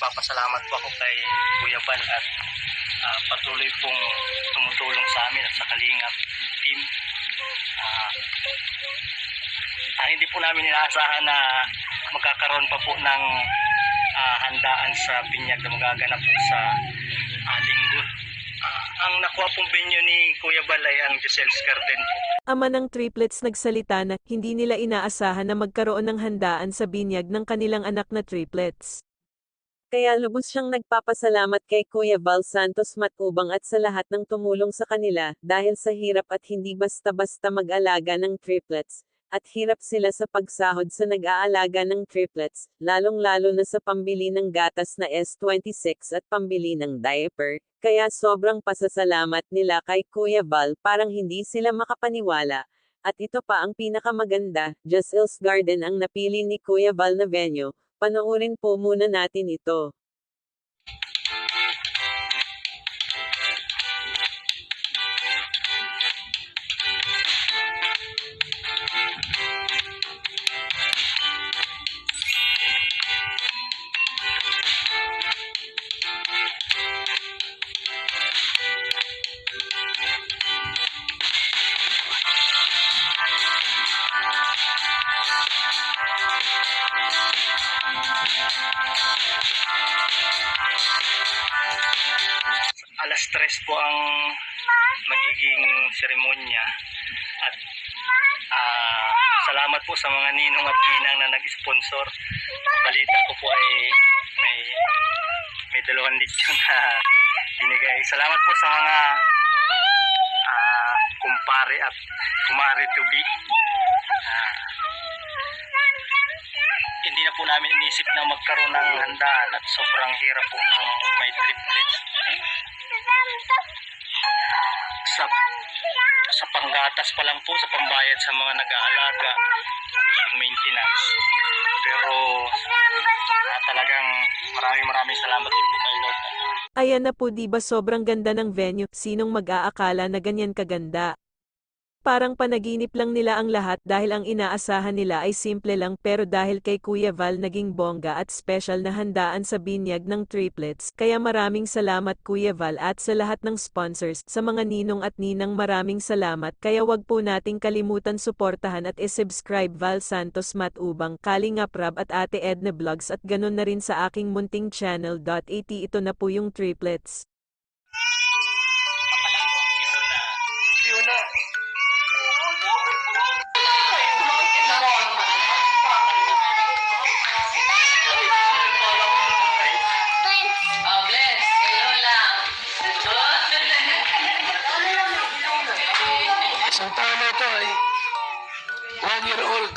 nagpapasalamat po ako kay Kuya Bal at ah, patuloy pong tumutulong sa amin at sa Kalingap team. Ah, ah, hindi po namin inaasahan na magkakaroon pa po ng ah, handaan sa binyag na magaganap po sa ah. Ah, ang nakuha pong venue ni Kuya Bal ay ang Giselle's Garden po. Ama ng triplets nagsalita na hindi nila inaasahan na magkaroon ng handaan sa binyag ng kanilang anak na triplets. Kaya lubos siyang nagpapasalamat kay Kuya Val Santos Matubang at sa lahat ng tumulong sa kanila dahil sa hirap at hindi basta-basta mag-alaga ng triplets, at hirap sila sa pagsahod sa nag-aalaga ng triplets, lalong-lalo na sa pambili ng gatas na S26 at pambili ng diaper, kaya sobrang pasasalamat nila kay Kuya Val parang hindi sila makapaniwala. At ito pa ang pinakamaganda, Giselle's Garden ang napili ni Kuya Val na venue, panoorin po muna natin ito. Alas tres po ang magiging seremonya. At ah, salamat po sa mga ninong at ninang na nag-sponsor. Balita ko po ay may may dalawang lechon na binigay. Salamat po sa mga ah, kumpare at kumare to be. Ah, hindi na po namin inisip na magkaroon ng handaan at sobrang hirap po ng may triplets sa sa panggatas pa lang po sa pambayad sa mga nag-aalaga maintenance. Pero ah, talagang maraming maraming salamat din po kay Lord. Ayan na po di ba? Sobrang ganda ng venue, sinong mag-aakala na ganyan kaganda? Parang panaginip lang nila ang lahat dahil ang inaasahan nila ay simple lang pero dahil kay Kuya Val naging bongga at special na handaan sa binyag ng triplets, kaya maraming salamat Kuya Val at sa lahat ng sponsors, sa mga ninong at ninang maraming salamat kaya wag po nating kalimutan suportahan at isubscribe Val Santos Matubang, Kalingap Rab at Ate Edna Vlogs at ganun na rin sa aking munting channel. At ito na po yung triplets. Samtala ito ay one year old.